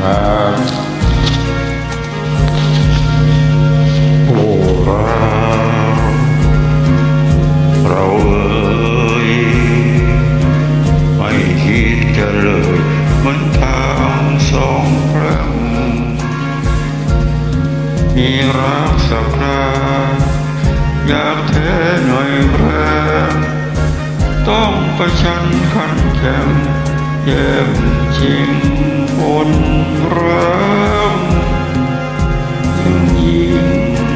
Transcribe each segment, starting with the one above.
ครับโอ้ราเราเอ้ยไม่คิดจะเลยมันทางสองครั้งมีรักสักคราอยากเทหน่อยแรงต้องประชันขันแข็งเย็มจริง คนรักยิ่งยิง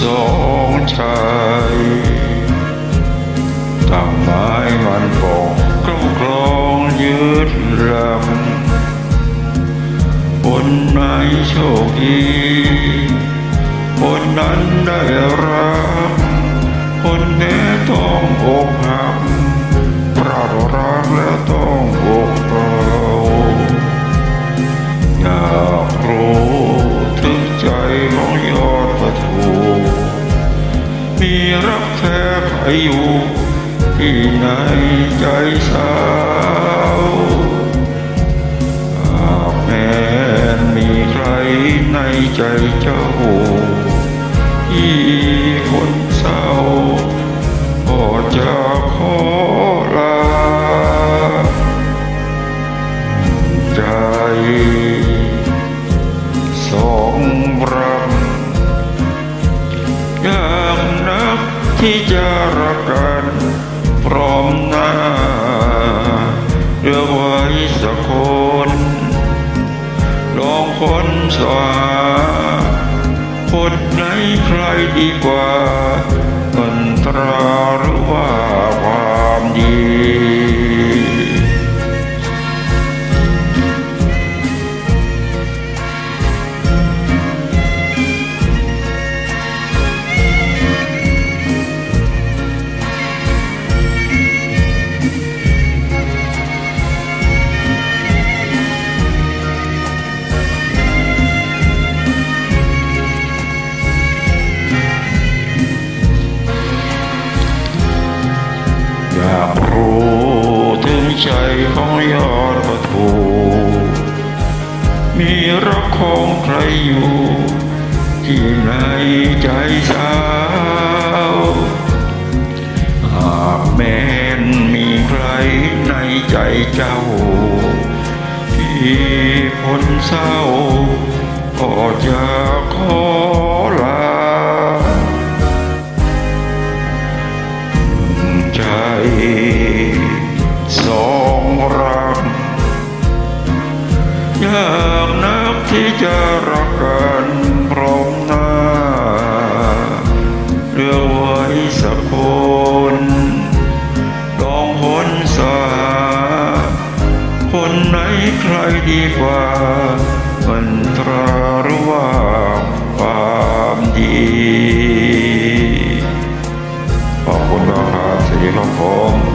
สองชายต่างไม้มันปองกล้องกลองยืดรำคนไหนโชคดีคนนั้นได้รับ คนแม้ต้องอกหัก มีรักแท้ใครอยู่ที่ในใจสาวหากแม้นมีใครในใจเจ้าที่คนเศร้าก็จะขอลาใจ อยากนักที่จะรักกันพร้อมหน้าเลือไว้สักคนลองคนสวาคนไหนใครดีกว่าอันตราหรือว่า มีรักของใครอยู่ ที่ในใจสาวหากแม้นมีใครในใจเจ้า ที่พ้นเศร้า ก็จะขอลาใจ ยากนักที่จะรักกันพร้อมหน้าเรือไว้สักคนต้องคนสา คนไหนใครดีกว่ามันตรารว่าความดีขอบคุณมากครับสวัสดีครับผม